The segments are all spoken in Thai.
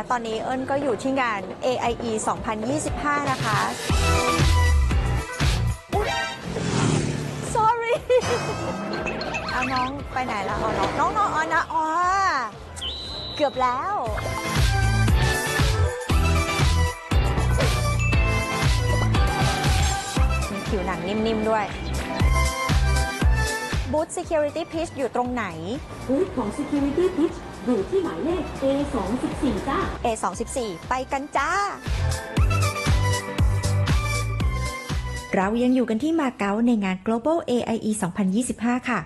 และตอนนี้เอิญก็อยู่ที่งาน AIE 2025 นะคะ sorry เอาน้องไปไหนล้วเอาน้องน้องน้องอ๋อนะอ๋อเกือบแล้วผิวหนังนิ่ม ๆ ด้วยบูธ Security Pitch อยู่ตรงไหนบูธของ Security Pitch อยู่ที่หมายเลข A24 จ้า A24 ไปกันจ้า เรายังอยู่กันที่มาเก๊าในงาน Global AIE 2025 ค่ะ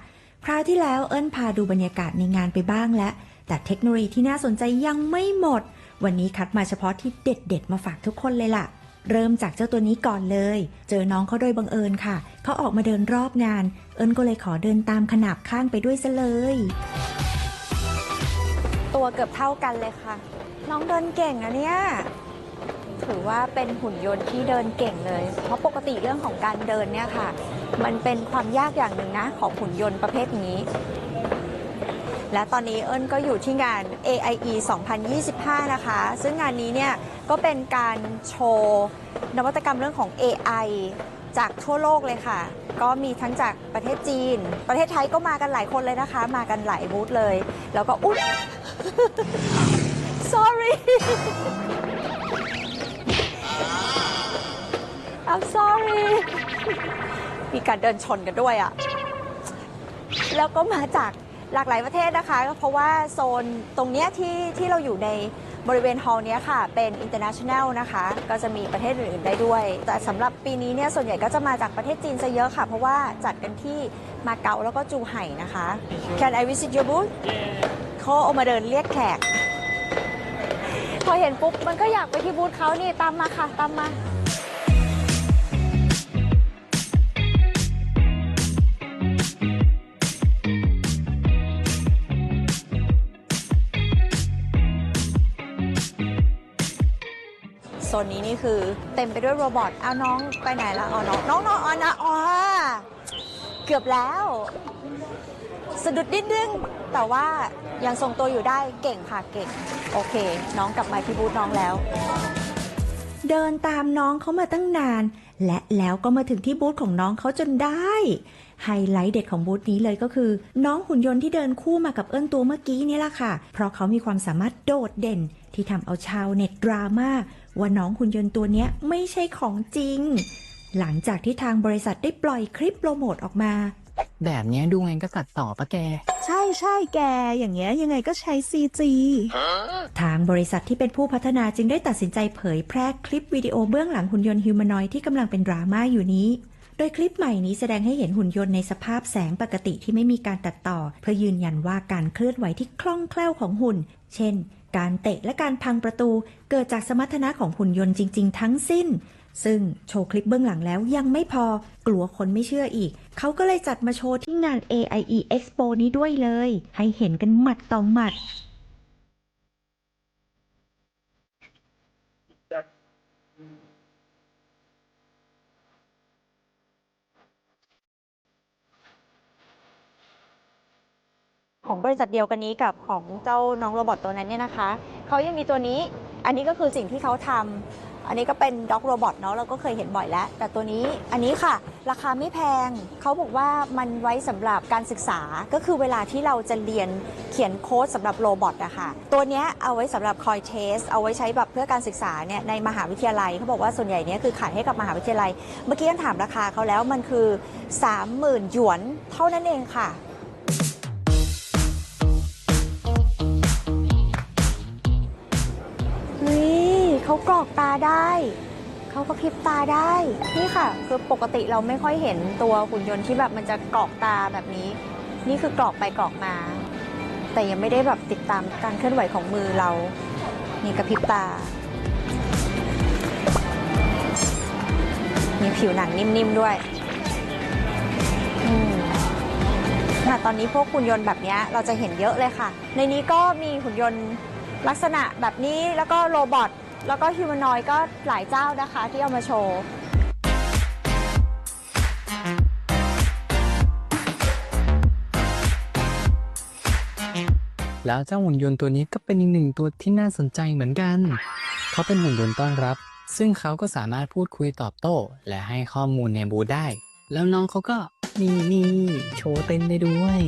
คราวที่แล้วเอิญพาดูบรรยากาศในงานไปบ้างแล้ว แต่เทคโนโลยีที่น่าสนใจยังไม่หมด วันนี้คัดมาเฉพาะที่เด็ดๆ มาฝากทุกคนเลยล่ะเริ่มจากเจ้าตัวนี้ก่อนเลย เจอน้องเขาโดยบังเอิญค่ะ เขาออกมาเดินรอบงาน เอิญก็เลยขอเดินตามขนาบข้างไปด้วยซะเลย ตัวเกือบเท่ากันเลยค่ะ น้องเดินเก่งอะเนี่ย ถือว่าเป็นหุ่นยนต์ที่เดินเก่งเลย เพราะปกติเรื่องของการเดินเนี่ยค่ะ มันเป็นความยากอย่างหนึ่งนะ ของหุ่นยนต์ประเภทนี้ และตอนนี้เอิญก็อยู่ที่งาน AIE 2025 นะคะ ซึ่งงานนี้เนี่ยก็เป็นการโชว์นวัตกรรมเรื่องของ AI จากทั่วโลกเลยค่ะ ก็มีทั้งจากประเทศจีน ประเทศไทยก็มากันหลายคนเลยนะคะ มากันหลายบูธเลย แล้วก็อุ๊ย sorry I'm sorry มีการเดินชนกันด้วยอะแล้วก็มาจากหลากหลายประเทศนะคะ เพราะว่าโซนตรงเนี้ยที่ที่เราอยู่ใน บริเวณฮอลล์นี้ค่ะ เป็น international นะคะ ก็จะมีประเทศอื่นๆได้ด้วย แต่สำหรับปีนี้เนี่ยส่วนใหญ่ก็จะมาจากประเทศจีนซะเยอะค่ะ เพราะว่าจัดกันที่มาเก๊าแล้วก็จูไห่นะคะ Can I visit your booth เขาเอามาเดินเรียกแขก พอเห็นปุ๊บมันก็อยากไปที่บูธเขานี่ตามมาค่ะตามมา ซนนี้นี่คือเต็มไปด้วยโรบอทเอาน้องไปไหนแล้วอาน้องน้องน้องอ๋อนะอ๋อเกือบแล้วสะดุดนิดนึงแต่ว่ายังทรงตัวอยู่ได้เก่งค่ะเก่ง โอเค น้องกลับมาที่บูธน้องแล้ว เดินตามน้องเขามาตั้งนาน และแล้วก็มาถึงที่บูธของน้องเขาจนได้ ไฮไลท์เด็ดของบูธนี้เลยก็คือ น้องหุ่นยนต์ที่เดินคู่มากับเอิ้นตัวเมื่อกี้นี่แหละค่ะ เพราะเขามีความสามารถโดดเด่นที่ทำเอาชาวเน็ตดราม่า ว่าน้องหุ่นยนต์ตัวเนี้ยไม่ใช่ของจริง หลังจากที่ทางบริษัทได้ปล่อยคลิปโปรโมทออกมา แบบเนี้ยดูไงก็ตัดต่อปะแก ใช่ใช่แก อย่างเงี้ยยังไงก็ใช้ CG ทางบริษัทที่เป็นผู้พัฒนาจึงได้ตัดสินใจเผยแพร่คลิปวิดีโอเบื้องหลังหุ่นยนต์ฮิวแมนอยด์ที่กำลังเป็นดราม่าอยู่นี้โดยคลิปใหม่นี้แสดงให้เห็นหุ่นยนต์ในสภาพแสงปกติที่ไม่มีการตัดต่อ เพื่อยืนยันว่าการเคลื่อนไหวที่คล่องแคล่วของหุ่น เช่น การเตะและการพังประตูเกิดจากสมรรถนะของหุ่นยนต์จริง ๆ ทั้งสิ้น ซึ่งโชว์คลิปเบื้องหลังแล้วยังไม่พอกลัวคนไม่เชื่ออีก เขาก็เลยจัดมาโชว์ที่งาน AIE Expo นี้ด้วยเลย ให้เห็นกันหมัดต่อหมัด ของบริษัทเดียวกันนี้กับของเจ้าน้องโรบอทตัวนั้นเนี่ยนะคะเขายังมีตัวนี้อันนี้ก็คือสิ่งที่เขาทำอันนี้ก็เป็นด็อกโรบอทเนาะเราก็เคยเห็นบ่อยแล้ว แต่ตัวนี้อันนี้ค่ะ ราคาไม่แพง เขาบอกว่ามันไว้สำหรับการศึกษาก็คือเวลาที่เราจะเรียนเขียนโค้ดสำหรับโรบอทอะค่ะ ตัวนี้เอาไว้สำหรับคอยเทส เอาไว้ใช้แบบเพื่อการศึกษาเนี่ยในมหาวิทยาลัยเขาบอกว่าส่วนใหญ่เนี่ยคือขายให้กับมหาวิทยาลัย เมื่อกี้ยังถามราคาเขาแล้วมันคือ 30,000หยวนเท่านั้นเองค่ะ กรอกตาได้เขาก็พริบตาได้ นี่ค่ะ คือปกติเราไม่ค่อยเห็นตัวหุ่นยนต์ที่แบบมันจะกรอกตาแบบนี้ นี่คือกรอกไปกรอกมา แต่ยังไม่ได้แบบติดตามการเคลื่อนไหวของมือเรานี่กระพริบตา มีผิวหนังนิ่มๆด้วยค่ะตอนนี้พวกหุ่นยนต์แบบนี้เราจะเห็นเยอะเลยค่ะ ในนี้ก็มีหุ่นยนต์ลักษณะแบบนี้แล้วก็โรบอท แล้วก็ฮิวแมนอยก็หลายเจ้านะคะที่เอามาโชว์ แล้วเจ้าหุ่นยนต์ตัวนี้ก็เป็นอีกหนึ่งตัวที่น่าสนใจเหมือนกัน เขาเป็นหุ่นยนต์ต้อนรับ ซึ่งเขาก็สามารถพูดคุยตอบโต้ และให้ข้อมูลในบูธได้ แล้วน้องเขาก็นี่นี่โชว์เต้นได้ด้วย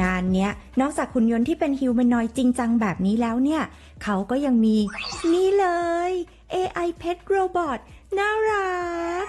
งานเนี้ย นอกจากหุ่นยนต์ที่เป็นฮิวแมนอยจริงจังแบบนี้แล้วเนี่ย เขาก็ยังมี นี่เลย AI Pet Robot น่ารัก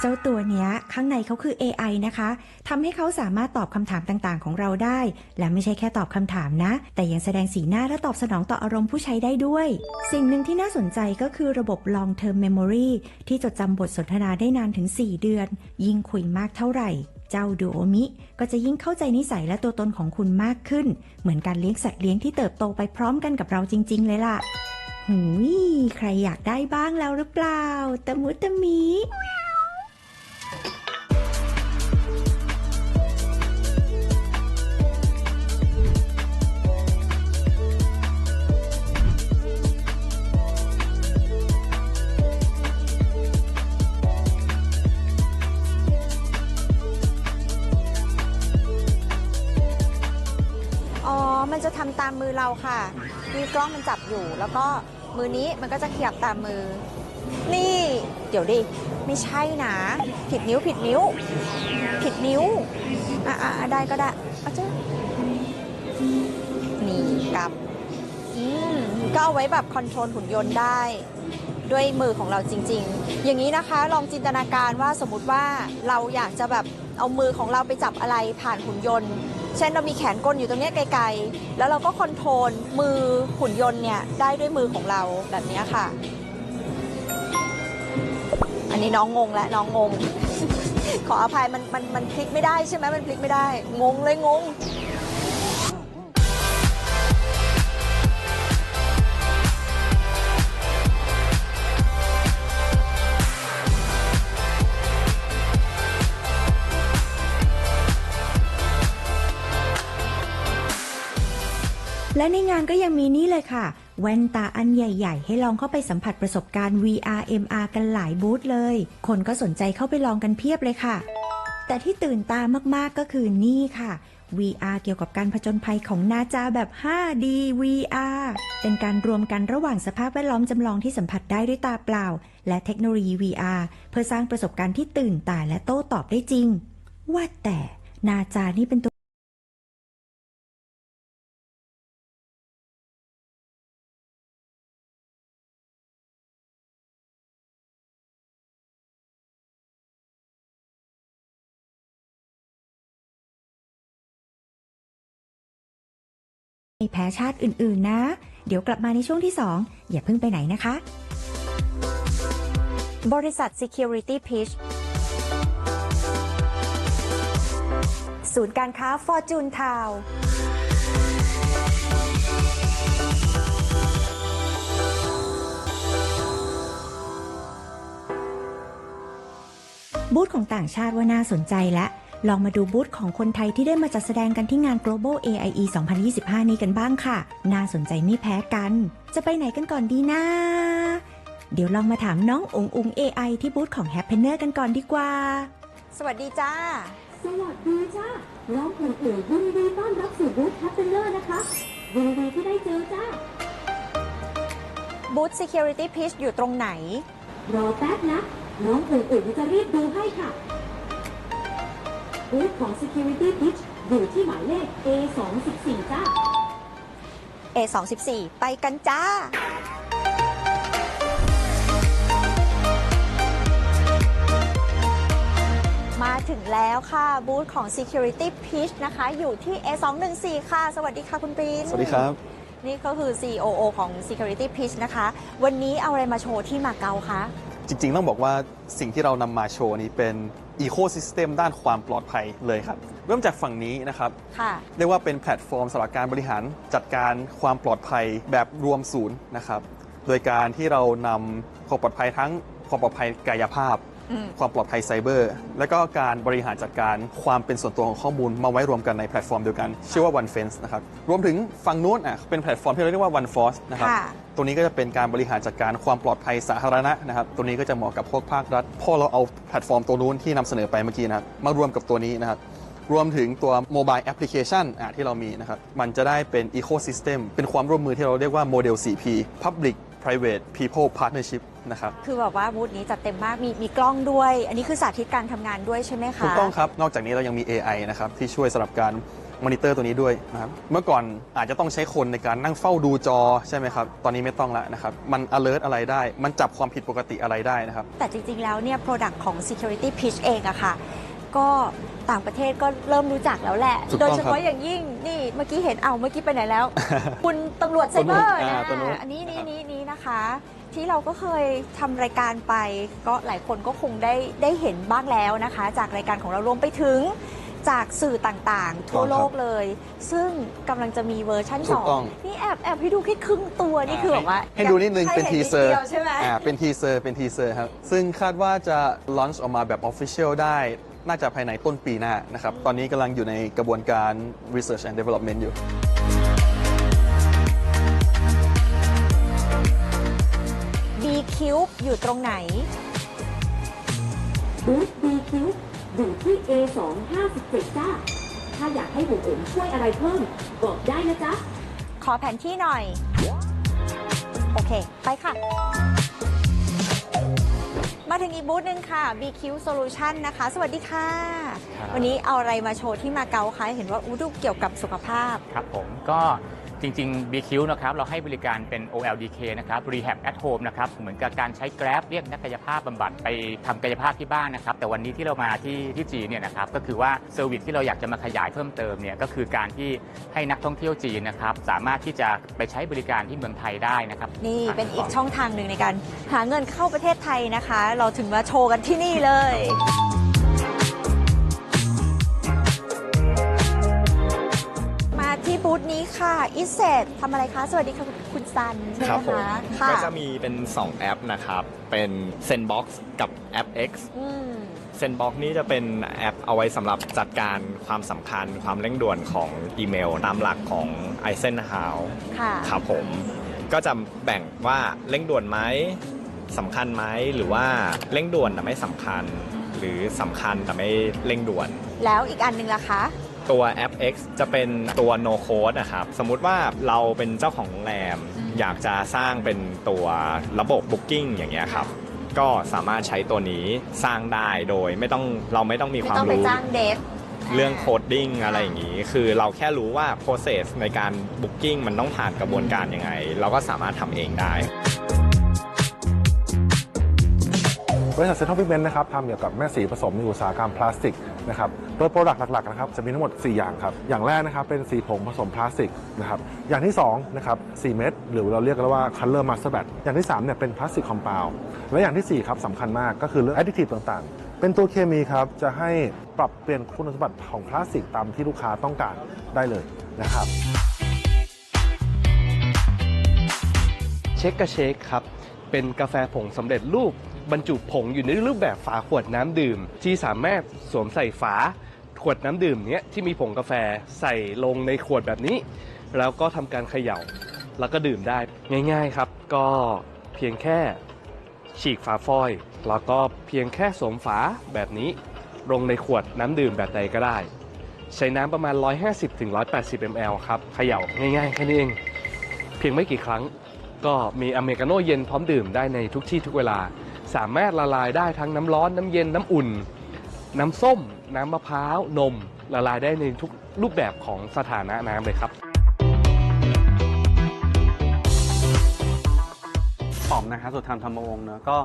เจ้าตัวเนี้ย ข้างในเขาคือ AI นะคะทำให้เขาสามารถตอบคำถามต่างๆ ของเราได้ และไม่ใช่แค่ตอบคำถามนะ แต่ยังแสดงสีหน้าและตอบสนองต่ออารมณ์ผู้ใช้ได้ด้วย สิ่งหนึ่งที่น่าสนใจก็คือระบบ Long Term Memory ที่จดจำบทสนทนาได้นานถึง 4 เดือน ยิ่งคุยมากเท่าไหร่ เจ้าดูโอมิ ก็จะยิ่งเข้าใจนิสัยและตัวตนของคุณมากขึ้น เหมือนการเลี้ยงสัตว์เลี้ยงที่เติบโตไปพร้อมกันกับเราจริง ๆ เลยล่ะ หูย ใครอยากได้บ้างแล้วหรือเปล่า ตะมุตะมี อเราค่ะมีกล้องมันจับอยู่ แล้วก็มือนี้มันก็จะขยับตามมือ นี่ เดี๋ยวดิ ไม่ใช่นะ ผิดนิ้วผิดนิ้ว ผิดนิ้ว อะอะได้ก็ได้อาจ้ะนี่กำอืมก็เอาไว้แบบคอนโทรลหุ่นยนต์ได้ ด้วยมือของเราจริง ๆ อย่างนี้นะคะลองจินตนาการว่าสมมติว่าเราอยากจะแบบเอามือของเราไปจับอะไรผ่านหุ่นยนต์ เช่นเรามีแขนกลอยู่ตรงนี้ไกลๆ แล้วเราก็คอนโทรลมือหุ่นยนต์เนี่ยได้ด้วยมือของเราแบบนี้ค่ะ อันนี้น้องงงและน้องงง ขออภัยมันมันมันพลิกไม่ได้ใช่ไหมมันพลิกไม่ได้ งงเลยงง และในงานก็ยังมีนี่เลยค่ะ แว่นตาอันใหญ่ๆ ให้ลองเข้าไปสัมผัสประสบการณ์ VR MR กันหลายบูธเลย คนก็สนใจเข้าไปลองกันเพียบเลยค่ะ แต่ที่ตื่นตามากๆก็คือนี่ค่ะ VR เกี่ยวกับการผจญภัยของนาจาแบบ 5D VR เป็นการรวมกันระหว่างสภาพแวดล้อมจำลองที่สัมผัสได้ด้วยตาเปล่า และเทคโนโลยี VR เพื่อสร้างประสบการณ์ที่ตื่นตาและโต้ตอบได้จริง ว่าแต่นาจานี่เป็นตัว ไม่แพ้ชาติอื่นๆนะ เดี๋ยวกลับมาในช่วงที่ 2 อย่าเพิ่งไปไหนนะคะ บริษัท Security Pitch ศูนย์การค้า Fortune Town บูธของต่างชาติว่าน่าสนใจและ ลองมาดูบูธของคนไทยที่ได้มาจัดแสดงกันที่งาน Global AIE 2025 นี้กันบ้างค่ะ น่าสนใจไม่แพ้กัน จะไปไหนกันก่อนดีนะ เดี๋ยวลองมาถามน้ององอุง AI ที่บูธของ Happener กันก่อนดีกว่า สวัสดีจ้า สวัสดีจ้าร้องเพลงเอ๋ยยินดีต้อนรับสู่บูธแฮปเปนเลอร์นะคะยินดีที่ได้เจอจ้า บูธ Security Pitch อยู่ตรงไหน รอแป๊บนะ น้องเพลงเอ๋ยจะรีบดูให้ค่ะ บูธของ Security Pitch อยู่ที่หมายเลข A214 จ้า A24 ไปกันจ้า มาถึงแล้วค่ะ บูธของ Security Pitch นะคะ อยู่ที่ A214 ค่ะ สวัสดีค่ะคุณปรีนสวัสดีครับ นี่ก็คือ COO ของ Security Pitch นะคะ วันนี้เอาอะไรมาโชว์ที่มาเก๊าคะ จริงๆ ต้องบอกว่าสิ่งที่เรานำมาโชว์นี้เป็นอีโค y ิสเต็มด้านความปลอดภัยเลยครับ เริ่มจากฝั่งนี้นะครับ ค่ะเรียกว่าเป็นแพลตฟอร์มสำหรับการบริหารจัดการความปลอดภัยแบบรวมศูนย์นะครับ โดยการที่เรานำความปลอดภัยทั้งความปลอดภัยกายภาพอืม ความปลอดภัยไซเบอร์ และก็การบริหารจัดการความเป็นส่วนตัวของข้อมูลมาไว้รวมกันในแพลตฟอร์มเดียวกัน ชื่อว่า OneFence นะครับรวมถึงฝั่งนู้นอะเป็นแพลตฟอร์มที่เราเรียกว่า OneForce นะครับค่ะตัวนี้ก็จะเป็นการบริหารจัดการความปลอดภัยสาธารณะนะครับตัวนี้ก็จะเหมาะกับพวกภาครัฐพอเราเอาแพลตฟอร์มตัวนู้นที่นำเสนอไปเมื่อกี้นะครับมารวมกับตัวนี้นะครับรวมถึงตัวโมบายแอปพลิเคชันอะที่เรามีนะครับมันจะได้เป็น Ecosystem เป็นความร่วมมือที่เราเรียกว่าโมเดล 4P Public Private People Partnership นะครับ คือแบบว่าบูธนี้จัดเต็มมากมีมีกล้องด้วย อันนี้คือสาธิตการทำงานด้วยใช่ไหมคะ ถูกต้องครับ นอกจากนี้เรายังมี AI นะครับที่ช่วยสำหรับการมอนิเตอร์ตัวนี้ด้วยนะครับ เมื่อก่อนอาจจะต้องใช้คนในการนั่งเฝ้าดูจอใช่ไหมครับ ตอนนี้ไม่ต้องแล้วนะครับ มัน alert อะไรได้ มันจับความผิดปกติอะไรได้นะครับ แต่จริง ๆ แล้วเนี่ย Product ของ Security Pitch เองอะค่ะ ก็ต่างประเทศก็เริ่มรู้จักแล้วแหละ ถูกโดต้ยองเฉครับพาะอย่างยิ่งนี่เมื่อกี้เห็นเอาเมื่อกี้ไปไหนแล้ว คุณตำรวจไซเบอร์ตัวนู้นนะอ่าตัวนู้นอันนี้นี้ครับนี้นี้ นะคะ ที่เราก็เคยทำรายการไป ก็หลายคนก็คงได้ได้เห็นบ้างแล้วนะคะ จากรายการของเรารวมไปถึงจากสื่อต่างๆ ทั่วโลกเลย ซึ่งกำลังจะมีเวอร์ชั่นถูสกองต้องนี่แอบแอบให้ดูแค่ครึ่งตัวนี่คือแบบว่าให้ดูนิดนึงเป็นให้ทีห็เซอร์ดียวใช่ไหม อ่าเป็นทีเซอร์เป็นทีเซอร์ครับ ซึ่งคาดว่าจะ launch ออกมาแบบ official ได้ น่าจะภายในต้นปีหน้านะครับ ตอนนี้กำลังอยู่ในกระบวนการ research and development อยู่ B Cube อยู่ตรงไหน บูธ B คิวอยู่ที่ A 2 57จ้า ถ้าอยากให้บุ๋มอุ๋มช่วยอะไรเพิ่ม บอกได้นะจ๊ะ ขอแผนที่หน่อย โอเค ไปค่ะ มาถึงอีกบูธหนึ่งค่ะ BQ Solution นะคะ สวัสดีค่ะ ครับ วันนี้เอาอะไรมาโชว์ที่มาเก๊าคะเห็นว่าอู้ดูเกี่ยวกับสุขภาพ ครับผมก็ จริงๆ BQ นะครับเราให้บริการเป็น OLDK นะครับ Rehab at Home นะครับเหมือนกับการใช้ Grab เรียกนักกายภาพบำบัดไปทำกายภาพที่บ้านนะครับ แต่วันนี้ที่เรามาที่ที่จีนเนี่ยนะครับก็คือว่าเซอร์วิสที่เราอยากจะมาขยายเพิ่มเติมเนี่ยก็คือการที่ให้นักท่องเที่ยวจีนนะครับสามารถที่จะไปใช้บริการที่เมืองไทยได้นะครับนี่เป็นอีกช่องทางหนึ่งในการหาเงินเข้าประเทศไทยนะคะ เราถึงมาโชว์กันที่นี่เลย บูธนี้ค่ะอิเซตทำอะไรคะ สวัสดีค่ะคุณซันใช่ไหคมรับผมคะค่ะก็จะมีเป็น 2 แอปนะครับ เป็น Sendbox กับแอป X อืม Sendbox นี้จะเป็นแอปเอาไว้สำหรับจัดการความสำคัญความเร่งด่วนของอีเมล ตามหลักของ Eisenhower ค่ะ ครับผม ก็จะแบ่งว่าเร่งด่วนไหมสำคัญไหมหรือว่าเร่งด่วนแต่ไม่สำคัญ หรือสำคัญแต่ไม่เร่งด่วน แล้วอีกอันหนึ่งล่ะคะ ตัวแอป X จะเป็นตัว no code นะครับ สมมุติว่าเราเป็นเจ้าของโรงแรม อยากจะสร้างเป็นตัวระบบ Booking อย่างเงี้ยครับ ก็สามารถใช้ตัวนี้สร้างได้โดยไม่ต้องเราไม่ต้องมีไม่ความต้องไปรู้ จ้างเดฟ เรื่องโคดดิ้งอะไรอย่างงี้ คือเราแค่รู้ว่า process ในการ Booking มันต้องผ่านกระบวนการยังไง เราก็สามารถทำเองได้ บริษัทเซ็นทรัลพิเมนต์นะครับทำเกี่ยวกับแม่สีผสมในอุตสาหกรรมพลาสติก นะครับโดยโปรดักต์หลักๆนะครับจะมีทั้งหมด 4 อย่างครับ อย่างแรกนะครับเป็นสีผงผสมพลาสติกนะครับอย่างที่2นะครับ4เม็ดหรือเราเรียกกันว่า color master batch อย่างที่3เนี่ยเป็นพลาสติกคอมเพลและอย่างทีสี่4ครับสำคัญมากก็คือเรื่อง additive ต่างๆ เป็นตัวเคมีครับจะให้ปรับเปลี่ยนคุณสมบัติของพลาสติกตามที่ลูกค้าต้องการได้เลยนะครับเช็คกระเชคครับเป็นกาแฟผงสำเร็จรูป บรรจุผงอยู่ในรูปแบบฝาขวดน้ำดื่ม ที่สามารถสวมใส่ฝาขวดน้ำดื่มเนี้ยที่มีผงกาแฟใส่ลงในขวดแบบนี้ แล้วก็ทำการเขย่าแล้วก็ดื่มได้ง่าย ๆครับ ก็เพียงแค่ฉีกฝาฟอยล์แล้วก็เพียงแค่สวมฝาแบบนี้ ลงในขวดน้ำดื่มแบบใดก็ได้ ใช้น้ำประมาณ 150-180 ml ครับเขย่าง่ายๆแค่นี้เอง เพียงไม่กี่ครั้ง ก็มีอเมริกาโน่เย็นพร้อมดื่มได้ในทุกที่ทุกเวลา สามารถละลายได้ทั้งน้ำร้อนน้ำเย็นน้ำอุ่น น้ำส้ม น้ำมะพร้าวนม ละลายได้ในทุกรูปแบบของสถานะน้ำเลยครับป๋อมนะครับสุธรรมธรรมวงศ์เนอะก็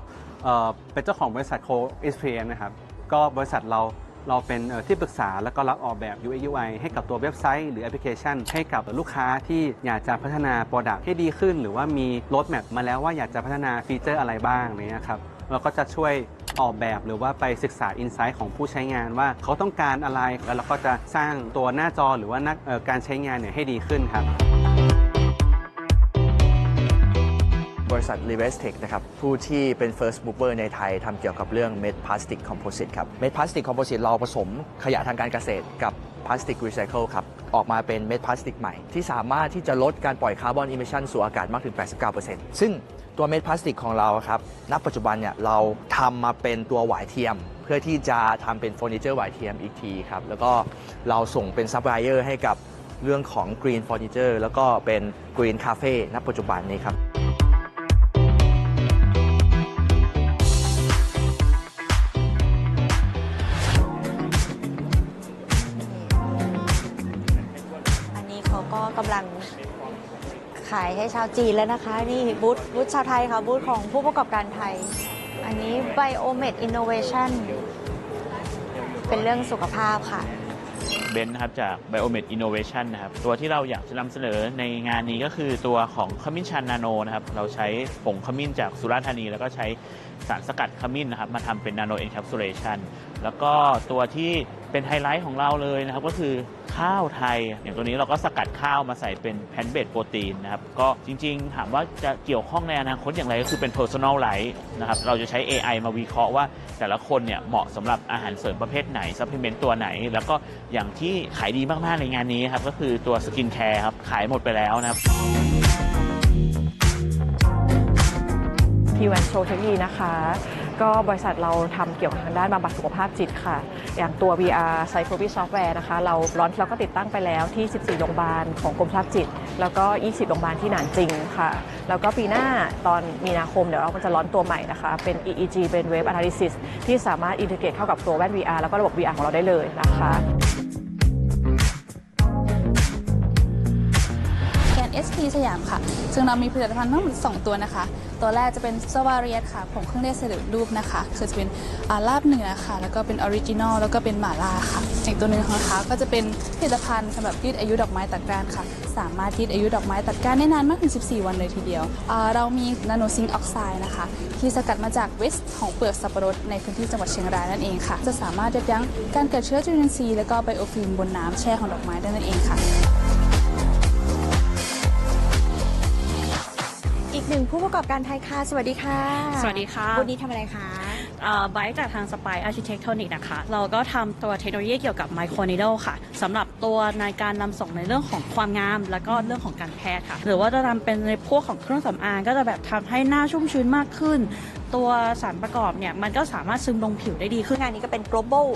เอ่อเป็นเจ้าของบริษัทโคเอสพีนะครับก็บริษัทเราเราเป็นเอ่อที่ปรึกษาแล้วก็รับออกแบบ UI UI ให้กับตัวเว็บไซต์หรือแอปพลิเคชัน ให้กับลูกค้าที่อยากจะพัฒนาโปรดักต์ให้ดีขึ้น หรือว่ามีโรดแมปมาแล้วว่าอยากจะพัฒนาฟีเจอร์อะไรบ้างเนี่ยครับ เราก็จะช่วยออกแบบหรือว่าไปศึกษาอินไซต์ของผู้ใช้งานว่าเขาต้องการอะไร แล้วเราก็จะสร้างตัวหน้าจอหรือว่านักการใช้งานเนี่ยให้ดีขึ้นครับ บริษัท r e v e s t e c h นะครับ ผู้ที่เป็น first mover ในไทยทำเกี่ยวกับเรื่องเม็ดพลาสติกคอมโพสิตครับเม็ดพลาสติกคอมโพสิตเราผสมขยะทางการเกษตรกับ พลาสติกรีไซเคิลครับ ออกมาเป็นเม็ดพลาสติกใหม่ ที่สามารถที่จะลดการปล่อยคาร์บอนอิมิชันสู่อากาศมากถึง 89%ซึ่งตัวเม็ดพลาสติกของเราครับณปัจจุบันเนี่ยเราทำมาเป็นตัวหวายเทียม เพื่อที่จะทำเป็นเฟอร์นิเจอร์หวายเทียมอีกทีครับ แล้วก็เราส่งเป็นซัพพลายเออร์ให้กับเรื่องของ Green Furniture แล้วก็เป็น Green Cafe ณปัจจุบันนี้ครับ ให้ชาวจีนแล้วนะคะ นี่บูธบูธชาวไทยค่ะบูธของผู้ประกอบการไทย อันนี้ Biomed Innovation เป็นเรื่องสุขภาพค่ะเบนซ์นะครับจาก Biomed Innovation นะครับตัวที่เราอยากจะนำเสนอในงานนี้ก็คือตัวของขมิ้นชันนาโนนะครับเราใช้ผงขมิ้นจากสุราษฎร์ธานี แล้วก็ใช้สารสกัดขมิ้นนะครับมาทำเป็นนาโนเอนแคปซูลเลชัน แล้วก็ตัวที่เป็นไฮไลท์ของเราเลยนะครับก็คือข้าวไทย อย่างตัวนี้เราก็สกัดข้าวมาใส่เป็นแพนเบดโปรตีนนะครับก็จริงๆ ถามว่าจะเกี่ยวข้องในอนาคตอย่างไรก็คือเป็น personal light นะครับเราจะใช้ AI มาวิเคราะห์ว่า แต่ละคนเนี่ยเหมาะสำหรับอาหารเสริมประเภทไหนซัพพลีเมนต์ตัวไหน แล้วก็อย่างที่ขายดีมาก ๆ ในงานนี้ครับก็คือตัวสกินแคร์ครับขายหมดไปแล้วนะครับทีวันโชว์เทคโนโลยีนะคะ ก็บริษัทเราทำเกี่ยวกับทางด้านบำบัดสุขภาพจิตค่ะ อย่างตัว VR Psychology Software นะคะ เราร้อนเราก็ติดตั้งไปแล้วที่ 14 โรงพยาบาลของกรมสุขภาพจิต แล้วก็ 20 โรงพยาบาลที่หนานจริงค่ะ แล้วก็ปีหน้าตอนมีนาคมเดี๋ยวเราก็จะร้อนตัวใหม่นะคะ เป็น EEG Brain Wave Analysis ที่สามารถอินทิเกรตเข้ากับตัวแว่น VR แล้วก็ระบบ VR ของเราได้เลยนะคะ กน SP สยามค่ะ ซึ่งเรามีผลิตภัณฑ์ทั้งหมด2ตัวนะคะ ตัวแรกจะเป็นสวาเรียสค่ะผงเครื่องเทศสำเร็จรูปนะคะคือจะเป็นาลาบเหนือค่ะ แล้วก็เป็นออริจินอลแล้วก็เป็นหม่าล่าค่ะอีกตัวหนึ่งนะคะก็จะเป็นผลิตภัณฑ์สำหรับยืดอายุดอกไม้ตัดก้านค่ะ สามารถยืดอายุดอกไม้ตัดก้านได้นานมากถึง 14 วันเลยทีเดียว เรามีนาโนซิงออกไซด์นะคะ ที่สกัดมาจากเวสของเปลือกสับปะรดในพื้นที่จังหวัดเชียงรายนั่นเองค่ะ จะสามารถยับยั้งการเกิดเชื้อจุลินทรีย์และก็ไบโอฟิล์มบนน้ำแช่ของดอกไม้ได้นั่นเองค่ะ หนึ่งผู้ประกอบการไทยค่ะสวัสดีค่ะสวัสดีค่ะบูธนี้ทำอะไรคะไบค์จากทางสปายอาร์ชิเทคโทนิกนะคะ เราก็ทำตัวเทคโนโลยีเกี่ยวกับไมโครนิโดค่ะสำหรับตัวในการนำส่งในเรื่องของความงาม แล้วก็เรื่องของการแพทย์ค่ะ หรือว่าจะทำเป็นในพวกของเครื่องสำอางก็จะแบบทำให้หน้าชุ่มชื้นมากขึ้น ตัวสารประกอบเนี่ยมันก็สามารถซึมลงผิวได้ดีขึ้นงานนี้ก็เป็น global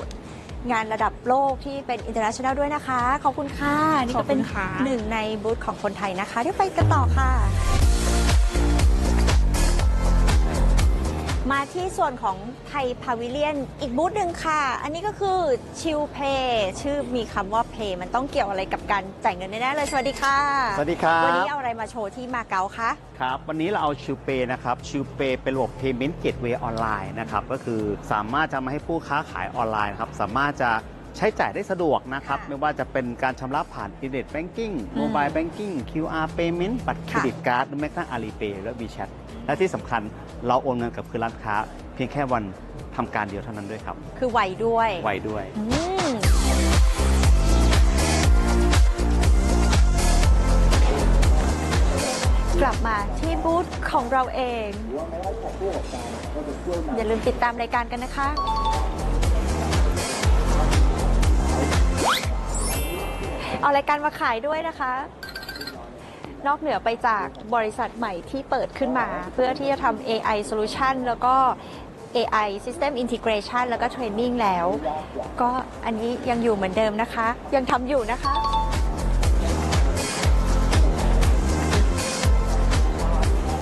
งานระดับโลกที่เป็น international ด้วยนะคะ ขอบคุณค่ะ นี่ก็เป็นขอบคุณค่ะหนึ่งในบูธของคนไทยนะคะเดี๋ยวไปกันต่อค่ะ มาที่ส่วนของไทยพาวิเลียนอีกบูธหนึ่งค่ะ อันนี้ก็คือชิลเพย์ชื่อมีคำว่าเพย์มันต้องเกี่ยวอะไรกับการจ่ายเงินแน่ๆเลย สวัสดีค่ะ สวัสดีครับ วันนี้เอาอะไรมาโชว์ที่มาเก๊าคะครับ วันนี้เราเอาชิวเปนะครับชิวเปเป็นระบบ Payment Gateway ออนไลน์นะครับ ก็คือสามารถจะมาให้ผู้ค้าขายออนไลน์ครับ สามารถจะ ใช้จ่ายได้สะดวกนะครับไม่ว่าจะเป็นการชำระผ่านอินเทอร์เน็ตแบงกิ้งโมบายแบงกิ้ง QR Payment บัตรเครดิตการ์ดหรือแม้กระทั่ง Alipay และ WeChat และที่สำคัญเราโอนเงินกับคือร้านค้า เพียงแค่วันทำการเดียวเท่านั้นด้วยครับ คือไวด้วยไวด้วย อืมกลับมาที่บูธของเราเอง อย่าลืมติดตามรายการกันนะคะ เอารายการมาขายด้วยนะคะ นอกเหนือไปจากบริษัทใหม่ที่เปิดขึ้นมา เพื่อที่จะทำ AI solution แล้วก็ AI system integration แล้วก็ training แล้ว ก็อันนี้ยังอยู่เหมือนเดิมนะคะ ยังทำอยู่นะคะ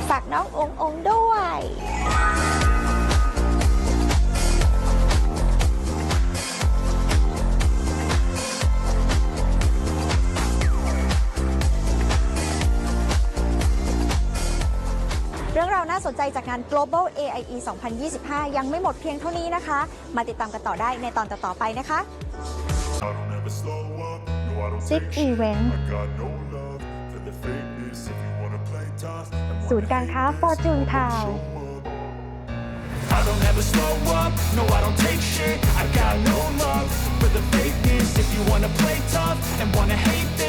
ฝากน้องององด้วยาวน่าสนใจจากงาน Global AIE 2025 ยังไม่หมดเพียงเท่านี้นะคะ มาติดตามกันต่อได้ในตอนต่อๆไปนะคะ Zip Event ศูนย์การค้า Fortune Town I don't ever slow up, no I don't take shit I got no love for the fakeness If you wanna play tough and wanna hate this